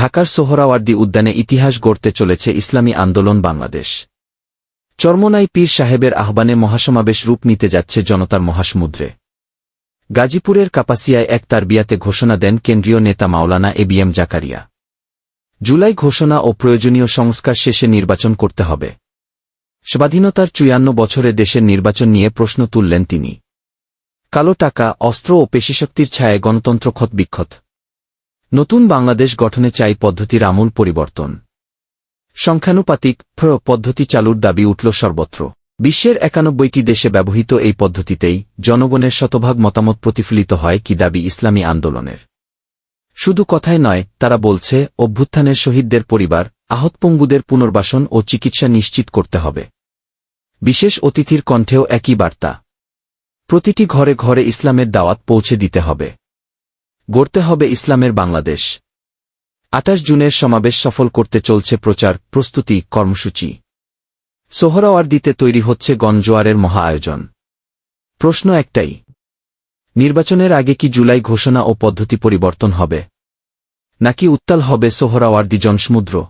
ঢাকার সোহরাওয়ার্দী উদ্যানে ইতিহাস গড়তে চলেছে ইসলামী আন্দোলন বাংলাদেশ। চর্মনাই পীর সাহেবের আহ্বানে মহাসমাবেশ রূপ নিতে যাচ্ছে জনতার মহাসমুদ্রে। গাজীপুরের কাপাসিয়ায় এক তার বিয়াতে ঘোষণা দেন কেন্দ্রীয় নেতা Maulana A ABM Zakaria. July ঘোষণা ও প্রয়োজনীয় সংস্কার শেষে নির্বাচন করতে হবে। স্বাধীনতার চুয়ান্ন বছরে দেশের নির্বাচন নিয়ে প্রশ্ন তুললেন তিনি। কালো টাকা, অস্ত্র ও পেশিশক্তির ছায়ায় গণতন্ত্র ক্ষত বিক্ষত। নতুন বাংলাদেশ গঠনে চাই পদ্ধতির আমূল পরিবর্তন। সংখ্যানুপাতিক ফ্র পদ্ধতি চালুর দাবি উঠল সর্বত্র। বিশ্বের একানব্বইটি দেশে ব্যবহৃত এই পদ্ধতিতেই জনগণের শতভাগ মতামত প্রতিফলিত হয় কি দাবি ইসলামী আন্দোলনের। শুধু কথায় নয়, তারা বলছে, অভ্যুত্থানের শহীদদের পরিবার আহত পঙ্গুদের পুনর্বাসন ও চিকিৎসা নিশ্চিত করতে হবে। বিশেষ অতিথির কণ্ঠেও একই বার্তা। প্রতিটি ঘরে ঘরে ইসলামের দাওয়াত পৌঁছে দিতে হবে। গড়তে হবে ইসলামের বাংলাদেশ। আটাশ জুনের সমাবেশ সফল করতে চলছে প্রচার, প্রস্তুতি, কর্মসূচি। সোহরাওয়ার্দিতে তৈরি হচ্ছে গণজোয়ারের মহা আয়োজন। প্রশ্ন একটাই। নির্বাচনের আগে কি জুলাই ঘোষণা ও পদ্ধতি পরিবর্তন হবে? নাকি উত্তাল হবে সোহরাওয়ার্দি জনসমুদ্র?